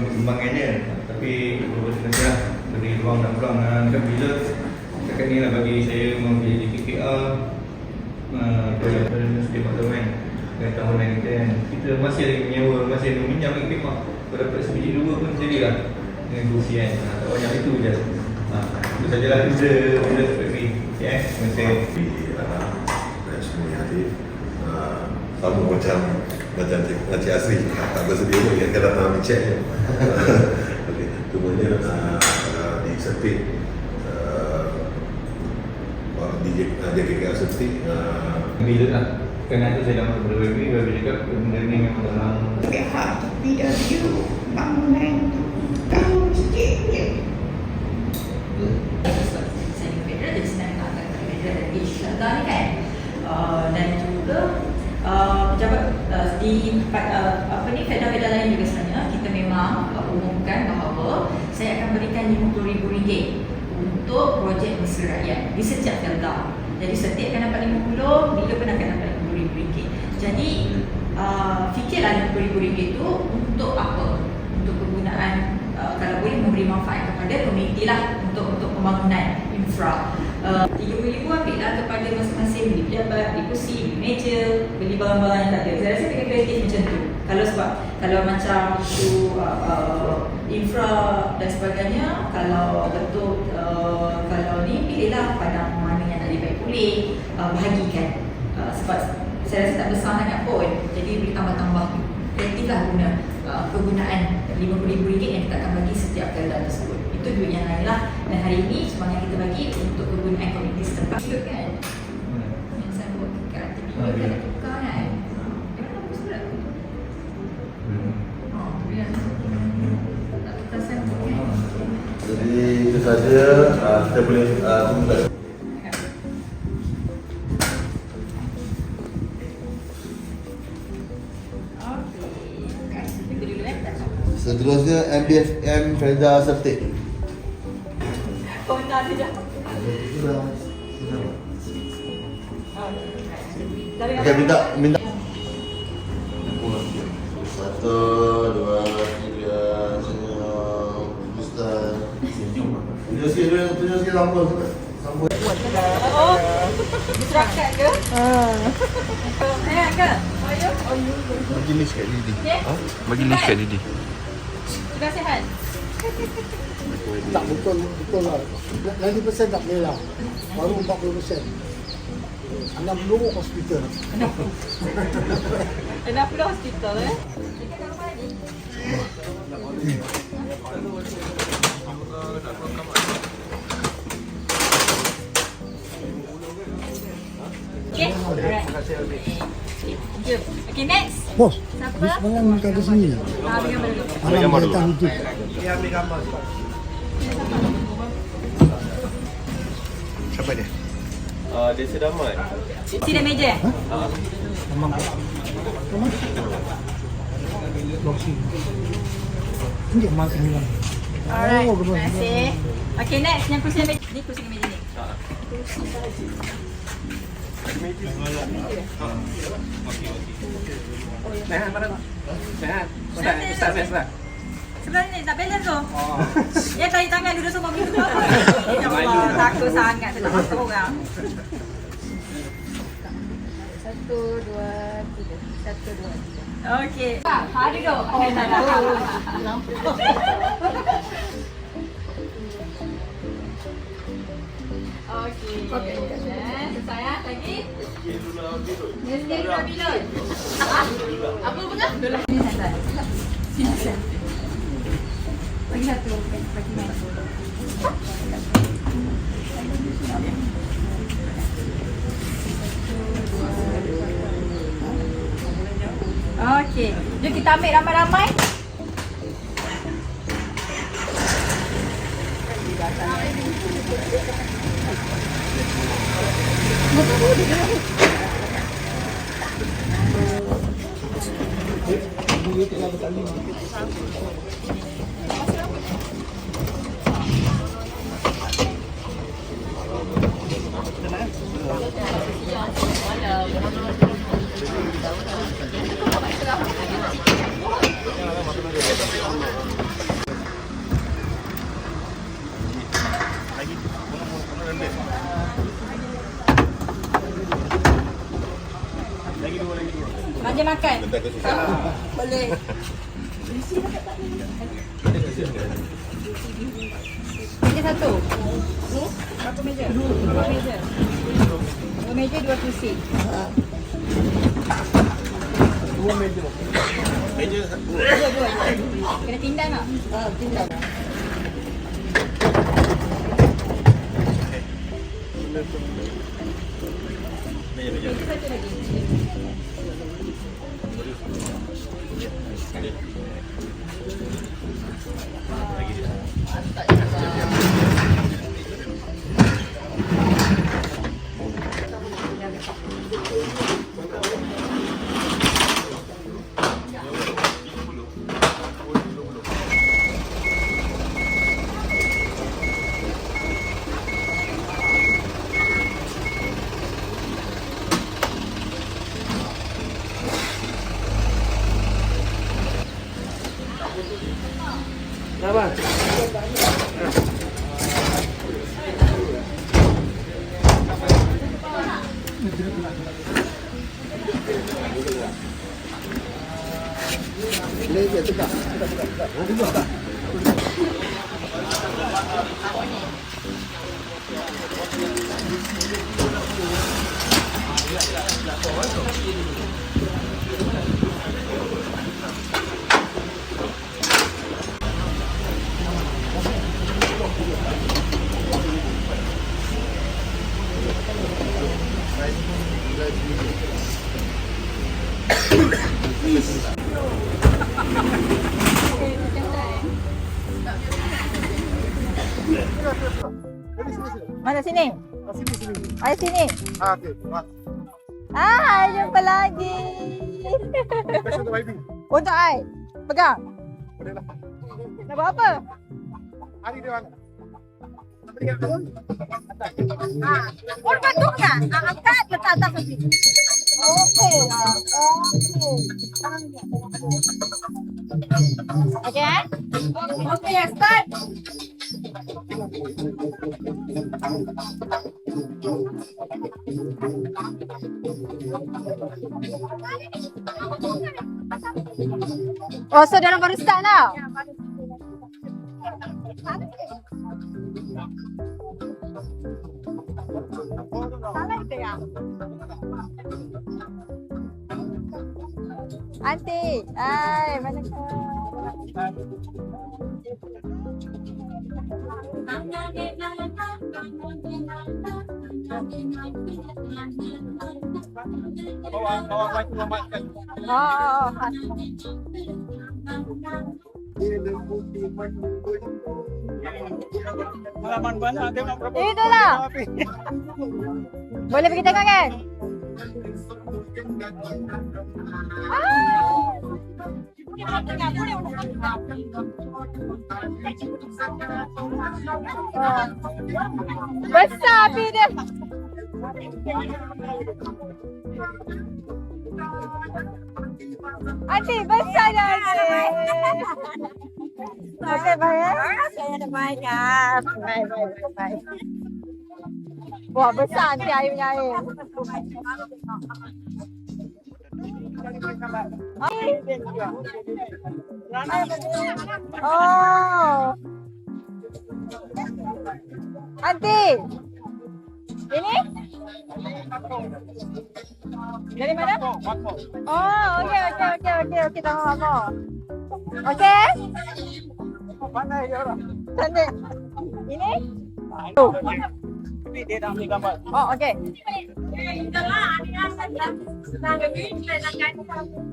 Untuk sumbangannya Tapi beberapa nanti lah Beri ruang dan peluang uh, Kan bila Setakat ni lah bagi saya Mengambil di PKR uh, Pada Muslim Parliament Dan tahunan kita kan Kita masih ada menyewa Masih ada meminjam lagi khidmat Kalau dapat sebiji dua pun sedialah Dengan kursi kan uh, Tak banyak itu je uh, Itu sajalah Kita Kita seperti Ya, terima kasih di uh, dan semua yang hadir uh, sama macam macam Cik Asri tak bersedia pun. Yang akan datang ambil je okay. cumanya uh, uh, di Sepik uh, di uh, JKK Sepik uh, Bila lah. Kerana tu saya dapat berbagi Bagi cakap benda ni memang dalam pihak PW bangunan tu tahu sikit je. saya federal jadi senang nak kata federal dan insyaAllah ni kan. Uh, dan juga uh, di uh, apa ni federal-federal lain juga sebenarnya. Kita memang uh, umumkan bahawa saya akan berikan RM50,000 untuk projek mesra rakyat di setiap felda jadi setiap akan dapat 50 bila pun akan dapat RM50,000 jadi uh, fikirlah RM50,000 itu untuk apa? Untuk kegunaan uh, kalau boleh memberi manfaat kepada komuniti lah untuk untuk pembangunan infra. Uh, RM30,000 ambil lah kepada masing-masing beli pejabat, beli kursi, beli meja, beli barang-barang yang tak ada. Saya rasa fikir kreatif macam tu. Kalau sebab kalau macam itu uh, uh, infra dan sebagainya, kalau betul uh, kalau ni pilihlah padang mana yang tak baik pulih, uh, bahagikan. Uh, sebab saya rasa tak besar sangat pun. Jadi boleh tambah-tambah kreatif lah guna uh, kegunaan RM50,000 yang kita akan bagi setiap kala tersebut. Itu duit yang lain lah. Dan hari ini yang kita bagi untuk kegunaan komuniti setempat juga kan. Yang saya buat kat juga kan tukar kan. Dia kan bagus pula. Oh, dia tak tukar sampul kan. jadi itu saja uh, kita boleh uh, tunggu. Kita eh. tak apa. Seterusnya MBFM Felda Sertik. Dari Okey, minta minta. Satu, dua, tiga, senyum, Ustaz. Tunjuk sikit dulu, tunjuk sikit lampu. Lampu. Oh, diserakat ke? Eh, ke? Ayo. Bagi list kat Didi. Okey. Bagi list kat Didi. Sudah sihat? Tak betul betul lah. 90% tak boleh lah. Baru 40%. 60 hospital. Kenapa dah hospital eh? Dekat kat rumah lagi? Okay, alright. Okay, next. Bos, Siapa? bis malam ke sini. Ah, ambil gambar dulu. Malam dia datang tu. Siapa dia? Uh, dia sedamat. Sini ada meja. Memang. Memang. Blok sini. Ini emas sembilan. Alright, Oh, terima betul. kasih. Okay, next. Yang kursi meja. Ni kursi meja ni. Sehat, mana? Sehat. Ustaz, Ustaz, Ustaz, Ustaz. Sebelah ni tak balance tu. Ya tarik tangan dulu semua begitu tu apa? Ya Allah, takut sangat tu tak masuk orang. Satu, dua, tiga. Satu, dua, tiga. Okey. Hari tu. Oh, tak Okey. Okey. Selesai ya. Lagi. Mesti dua bilon. Apa punya? Ini santai. Sini Okey, jom kita ambil ramai-ramai. Raja makan. Boleh. Meja satu. Ni berapa meja? Dua meja. Dua meja, dua kursi. Dua meja. Meja satu. Dua, dua, dua. Kena tindan tak? Ah, tindan. Meja satu lagi. 来吧。这个这个这个这个。我不要了 Mana sini? Sini sini. Ayo sini. Ah, okey. Mas. Ah, jumpa lagi. Special untuk Baby. Untuk ai. Pegang. Boleh lah. Nak buat apa? Hari dia mana? Ah, oh patungnya. Ah, angkat letak atas nanti. Okey. Okey. Okey eh? Okey, start. Oh, so dalam baru start lah. Salah itu ya? Aunty, hai, mana kau? Bawa bawa baju. Oh, oh, oh. Banyak tengok berapa. Itulah. Boleh pergi tengok kan? Ah. Besar api dia. Aunty, besar dia aunty. Okey, baik. Saya ada baik kan. Baik, baik, baik. Wah, besar aunty airnya air. Oh. Aunty. Ini? Dari mana? Oh, okey okey okey okey okey tahu apa. Okey? Pandai dia orang. Cantik. Ini? Oh, Tapi dia dah ambil gambar. oh okey.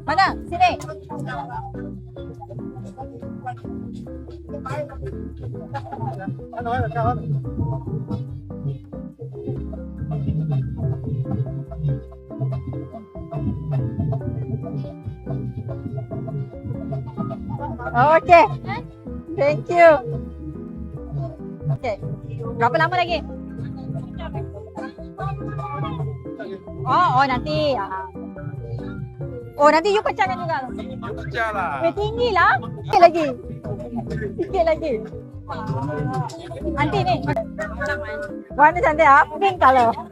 Mana? Sini. Okey. Thank you. Okey. Berapa lama lagi? Oh, oh nanti. Ah. Oh, nanti you pecahkan juga. Pecah lah. Eh, tinggi lah. Sikit lagi. Sikit lagi. Nanti ni. Warna cantik ah. Pink colour. Oh,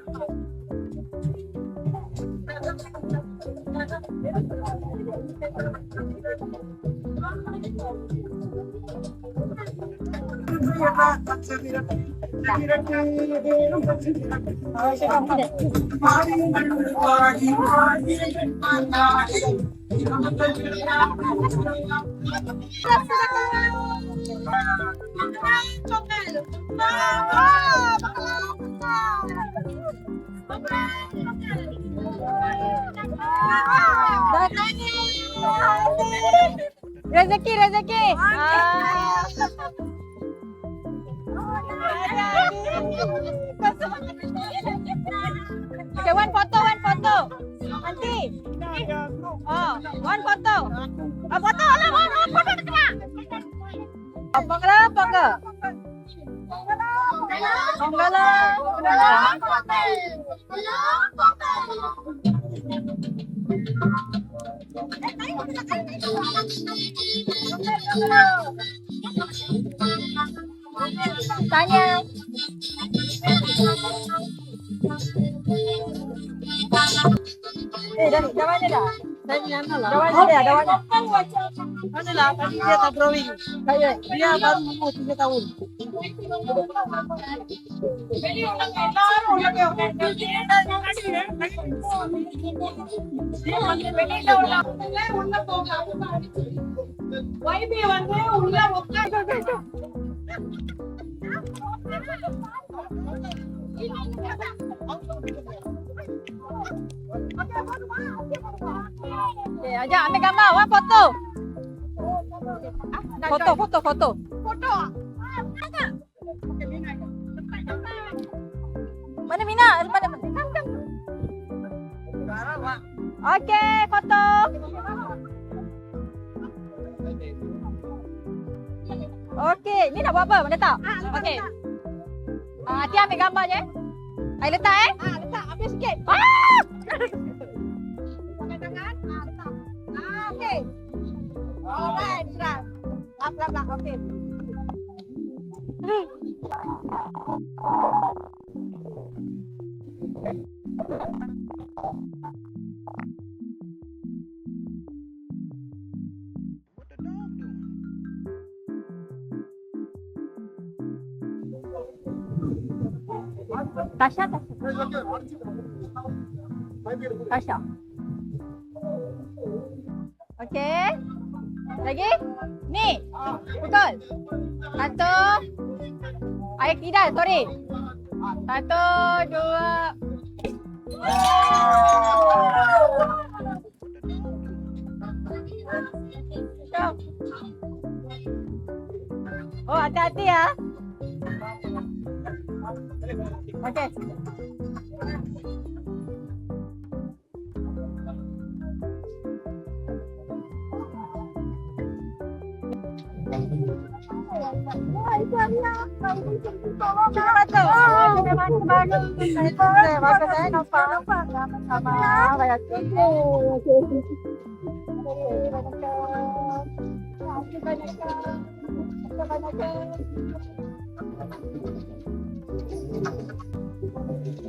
saya Rezeki, rezeki. Ah. Okay, one photo, one photo. Nanti. Oh, one photo. Ah, photo lah, one, one photo tu kena. Apa kena, apa ke? Ponggala. Tanya. Eh, dah, dah mana dah? Saya ni anak lah. Dah mana dia? Dah mana? Mana lah, tadi dia tak drawing. Saya. Dia baru umur 3 tahun. Okay, ajak ambil gambar. One photo. Foto, foto, foto. Mana Mina? Mana? Okey, foto. Okey, ni nak buat apa? Mana tak? Okey. Ah, Atia ambil gambar je. Air letak eh? Ah, letak. Ambil sikit. Ah! Pakai tangan. Ah, letak. Ah, okey. Alright, Isra. Lap, lap, lap. Okey. Tasha. Okey. Lagi? Ni. Pukul. Satu. Ayat tidak, sorry. Satu, dua. Oh, hati-hati ya. Okay.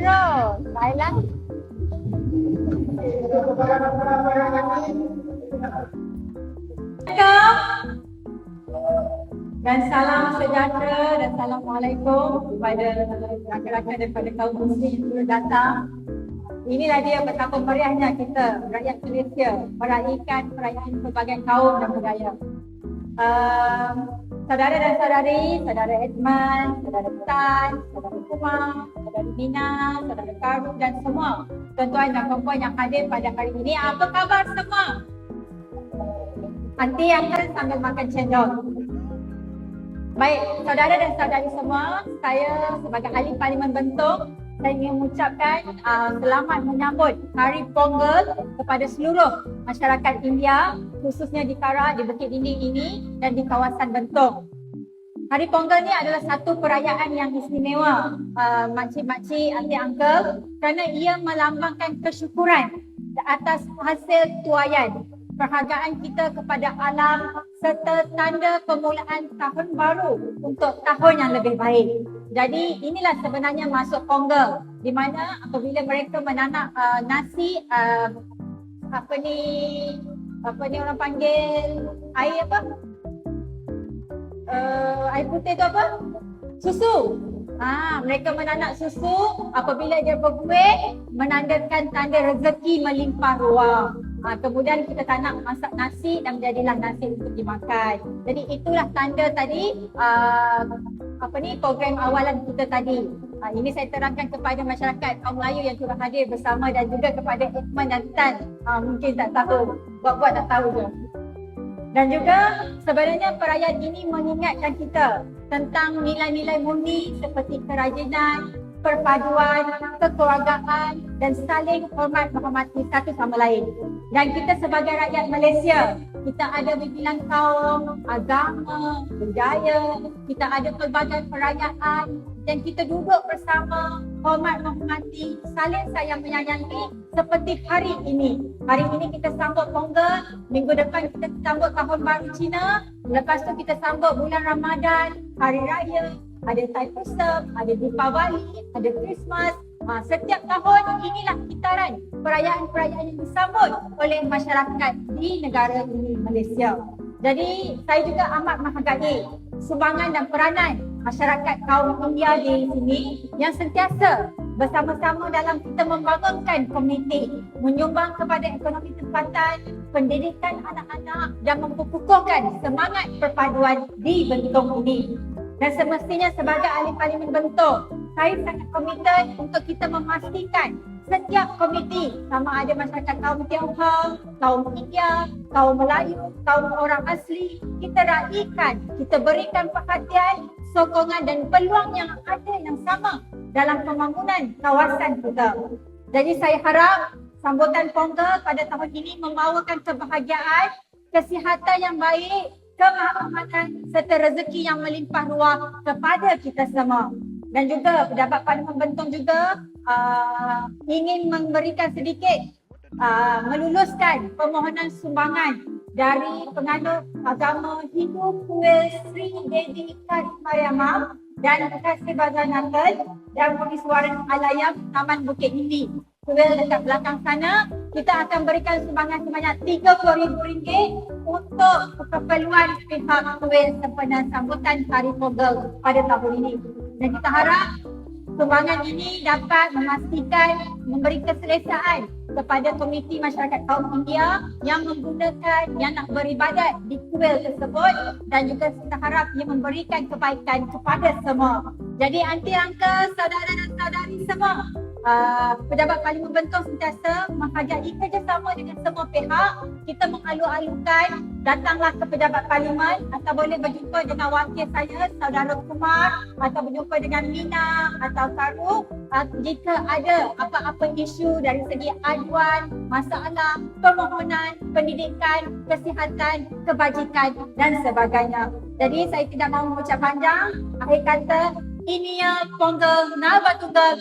Rose. Baiklah. Assalamualaikum. Dan salam sejahtera dan Assalamualaikum kepada rakan-rakan daripada kaum muslim yang sudah datang. Inilah dia betapa meriahnya kita, rakyat Malaysia, meraihkan perayaan pelbagai kaum dan budaya. Um, saudara dan saudari, saudara Edman, saudara Tan, saudara Kumar, saudara Mina, saudara Karun dan semua tuan-tuan dan perempuan yang hadir pada hari ini. Apa khabar semua? Anti yang kan sambil makan cendol. Baik, saudara dan saudari semua, saya sebagai ahli Parlimen Bentung, saya ingin mengucapkan uh, selamat menyambut Hari Pongal kepada seluruh masyarakat India, khususnya di Kara, di Bukit Dinding ini dan di kawasan Bentung. Hari Pongal ni adalah satu perayaan yang istimewa uh, makcik-makcik, aunty-uncle kerana ia melambangkan kesyukuran atas hasil tuaian perhargaan kita kepada alam serta tanda permulaan tahun baru untuk tahun yang lebih baik. Jadi inilah sebenarnya masuk Pongal di mana apabila mereka menanam uh, nasi uh, apa ni apa ni orang panggil air apa? Uh, air putih tu apa? Susu. Ah, mereka menanak susu apabila dia berbuih menandakan tanda rezeki melimpah ruah. Ha, kemudian kita tak nak masak nasi dan menjadilah nasi untuk dimakan. Jadi itulah tanda tadi uh, apa ni program awalan kita tadi. Ha, ini saya terangkan kepada masyarakat kaum Melayu yang sudah hadir bersama dan juga kepada Ikman dan Tan. Ha, mungkin tak tahu, buat-buat tak tahu je. Dan juga sebenarnya perayaan ini mengingatkan kita tentang nilai-nilai murni seperti kerajinan, perpaduan, kekeluargaan dan saling hormat menghormati satu sama lain. Dan kita sebagai rakyat Malaysia, kita ada berbilang kaum, agama, budaya, kita ada pelbagai perayaan dan kita duduk bersama hormat menghormati, saling sayang menyayangi seperti hari ini. Hari ini kita sambut Pongal, minggu depan kita sambut Tahun Baru Cina, lepas tu kita sambut bulan Ramadan, Hari Raya, ada Thaipusam, ada Deepavali, ada Christmas. Ha, setiap tahun inilah kitaran perayaan-perayaan yang disambut oleh masyarakat di negara ini Malaysia. Jadi saya juga amat menghargai sumbangan dan peranan masyarakat kaum India di sini yang sentiasa bersama-sama dalam kita membangunkan komuniti, menyumbang kepada ekonomi tempatan, pendidikan anak-anak dan memperkukuhkan semangat perpaduan di bentuk ini. Dan semestinya sebagai ahli parlimen bentuk, saya sangat komited untuk kita memastikan setiap komiti sama ada masyarakat kaum Tionghoa, kaum India, kaum Melayu, kaum orang asli, kita raikan, kita berikan perhatian, sokongan dan peluang yang ada yang sama dalam pembangunan kawasan kita. Jadi saya harap sambutan Pongal pada tahun ini membawakan kebahagiaan, kesihatan yang baik kemahamatan serta rezeki yang melimpah ruah kepada kita semua. Dan juga pejabat Parlimen Bentong juga uh, ingin memberikan sedikit uh, meluluskan permohonan sumbangan dari penganut agama Hindu Kuil Sri Devi Karimariamam dan Kasih Bazar Natal dan Pengiswaran Alayam Taman Bukit Hindi. Kuil dekat belakang sana, kita akan berikan sumbangan sebanyak RM30,000 untuk keperluan pihak kuil sempena sambutan Hari Pongal pada tahun ini. Dan kita harap sumbangan ini dapat memastikan memberi keselesaan kepada komiti masyarakat kaum India yang menggunakan yang nak beribadat di kuil tersebut dan juga kita harap ia memberikan kebaikan kepada semua. Jadi anti angka saudara dan saudari semua, uh, pejabat parlimen Bentong sentiasa menghargai kerjasama dengan semua pihak. Kita mengalu-alukan datanglah ke pejabat parlimen atau boleh berjumpa dengan wakil saya, saudara Kumar atau berjumpa dengan Mina atau Farouk uh, jika ada apa-apa isu dari segi aduan, masalah, permohonan, pendidikan, kesihatan, kebajikan dan sebagainya. Jadi saya tidak mahu mengucap panjang. Akhir kata, ini ya Pongal, Naba Tunggal,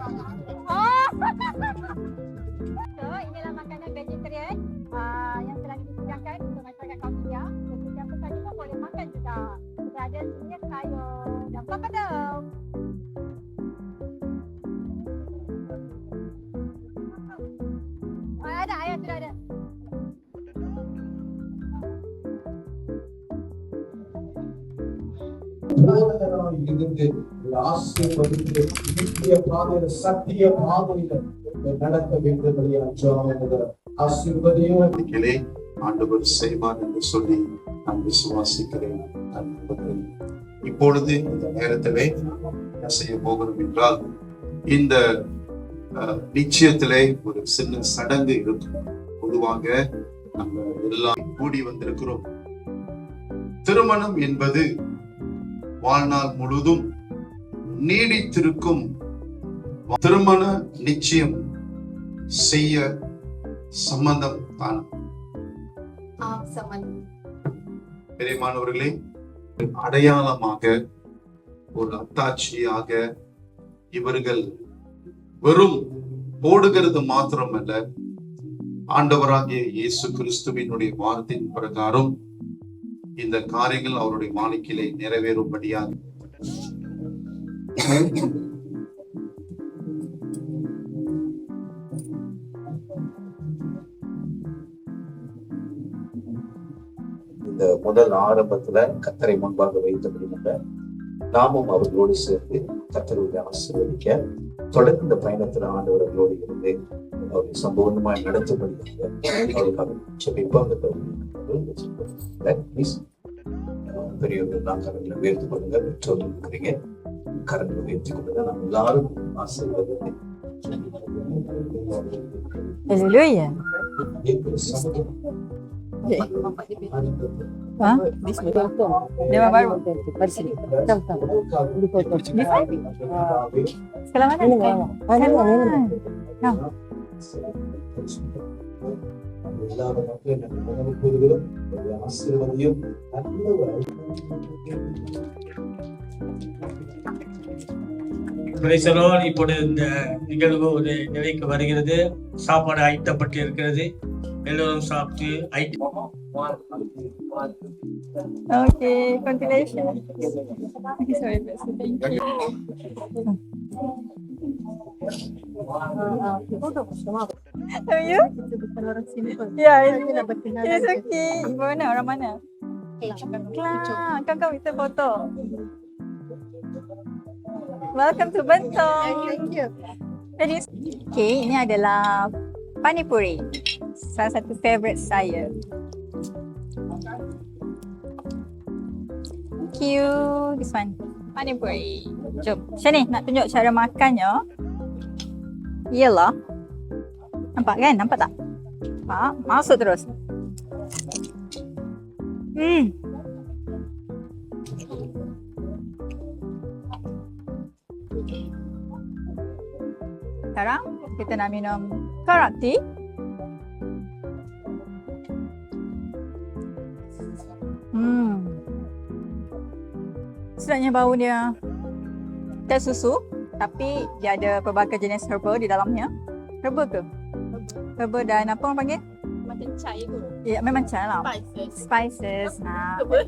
Oh. so, inilah makanan vegetarian uh, yang telah disediakan untuk masyarakat kaum dia. Jadi siapa saja pun boleh makan juga. Kita ada sayur dan papadum. Oh, ada, ayah sudah ada. Oh, ஆசீர்வதித்து நித்திய பாதையில சத்திய பாதையில ஆண்டவர் செய்வார் என்று சொல்லி நான் விசுவாசிக்கிறேன். இப்பொழுது இந்த நேரத்திலே என்ன செய்ய போகிறோம் என்றால் இந்த அஹ், நிச்சயத்திலே ஒரு சின்ன சடங்கு இருக்கும். பொதுவாக நம்ம எல்லாம் கூடி வந்திருக்கிறோம். திருமணம் என்பது வாழ்நாள் முழுதும் நீடித்திருக்கும். திருமண நிச்சயம் செய்ய சம்பந்தம் தான்? பெரியமானவர்களே அடையாளமாக ஒரு அத்தாட்சியாக இவர்கள் வெறும் போடுகிறது மாத்திரமல்ல ஆண்டவராகிய இயேசு கிறிஸ்துவினுடைய வார்த்தையின் பிரகாரம் இந்த காரியங்கள் அவருடைய மாளிகையிலே நிறைவேறும்படியாக இந்த முதல் ஆரம்பத்துல கத்தரை முன்பாக வைத்தபடினால நாமும் அவர்களோடு சேர்ந்து கத்தருடைய ஆசீர்வதிக்க தொடர்ந்து இந்த பயணத்துல ஆண்டவர்களோடு இருந்து அவரை சம்பவமாய் நடத்தும்படியாக அவருக்காக செபிப்போம் பெரியவர்கள் தான் கரங்களை உயர்த்து கொள்ளுங்க பெற்றோர்கள் இருக்கிறீங்க కరెంట్ పెంచుకుంటుందని అందరూ ఆశీర్వదండి Hallelujah. Ha? Dia baru. Bersih. Tahu tahu. Di foto. Di sana. Selamat datang. Selamat Mana? Mana? எல்லாரும் மக்களும் நம்ம உணவு கூறுகிறோம். ஒரு ஆசீர்வதியும் நல்ல ஒரு பிரைசலோன் இப்பொழுது இந்த நிகழ்வு ஒரு நிலைக்கு வருகிறது. சாப்பாடு ஐட்டப்பட்டு இருக்கிறது எல்லோரும் சாப்பிட்டு item. Pastor. Thank you. You? Yeah, it's okay. Ibu mana? Orang mana? Klang. Kau kau kita foto. Welcome to Bentong. Thank you. Very Okay, ini adalah panipuri. Salah satu favorite saya. Thank you. This one. Panipuri. Jom. Macam ni, nak tunjuk cara makannya. Yelah. Nampak kan? Nampak tak? Nampak? Masuk terus. Hmm. Sekarang kita nak minum karak tea. Hmm. Sedapnya bau dia teh susu tapi dia ada pelbagai jenis herba di dalamnya. Herba ke? Herba dan apa orang panggil? Macam chai tu. Ya, memang chai lah. Spices. Spices. Ha. Apa?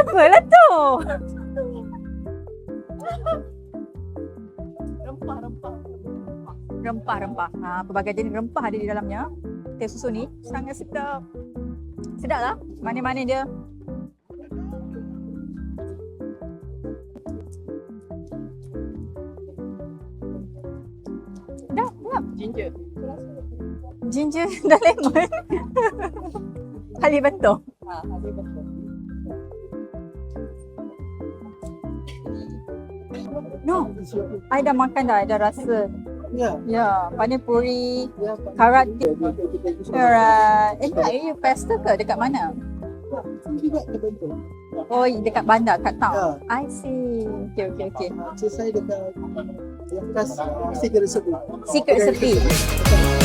Apa lah tu? Rempah-rempah. Rempah-rempah. Ha, pelbagai jenis rempah ada di dalamnya. Teh susu ni sangat sedap. Sedap lah. Mana-mana dia. Ginger. Ginger dan lemon. Kali betul. Ha, ada betul. No. I dah makan dah, I dah rasa. Ya. Ya, pani puri, Ya. karat Alright. Eh, tak, you pesta ke? Dekat mana? Terbentuk. Oh, dekat bandar, kat town. Ya. I see. Okay, okay, okay. Cik saya dekat Tapos, Secret Sabi. Secret Sabi.